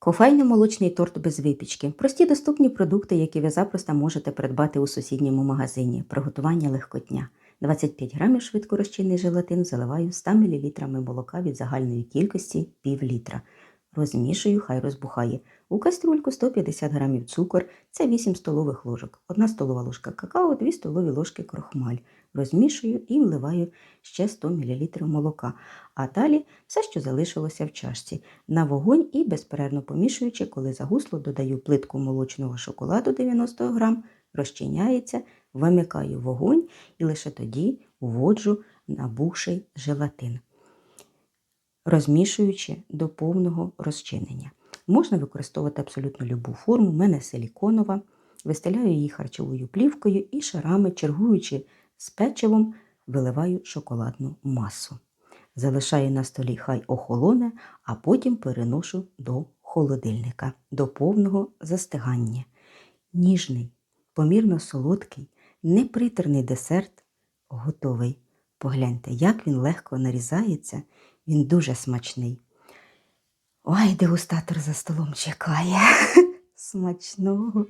Кофейно-молочний торт без випічки. Прості доступні продукти, які ви запросто можете придбати у сусідньому магазині. Приготування легкотня. 25 грамів швидкорозчинний желатин заливаю 100 мл молока від загальної кількості пів літра. Розмішую, хай розбухає. У каструльку 150 грамів цукор, це 8 столових ложок, 1 столова ложка какао, 2 столові ложки крохмаль. Розмішую і вливаю ще 100 мл молока. А далі все, що залишилося в чашці. На вогонь і безперервно помішуючи, коли загусло, додаю плитку молочного шоколаду 90 грам, розчиняється, вимикаю вогонь і лише тоді вводжу набухший желатин розмішуючи до повного розчинення. Можна використовувати абсолютно любу форму, у мене силіконова, вистеляю її харчовою плівкою і шарами, чергуючи з печивом, виливаю шоколадну масу. Залишаю на столі, хай охолоне, а потім переношу до холодильника, до повного застигання. Ніжний, помірно солодкий, непритерний десерт готовий. Погляньте, як він легко нарізається, він дуже смачний. Ой, дегустатор за столом чекає. Смачного.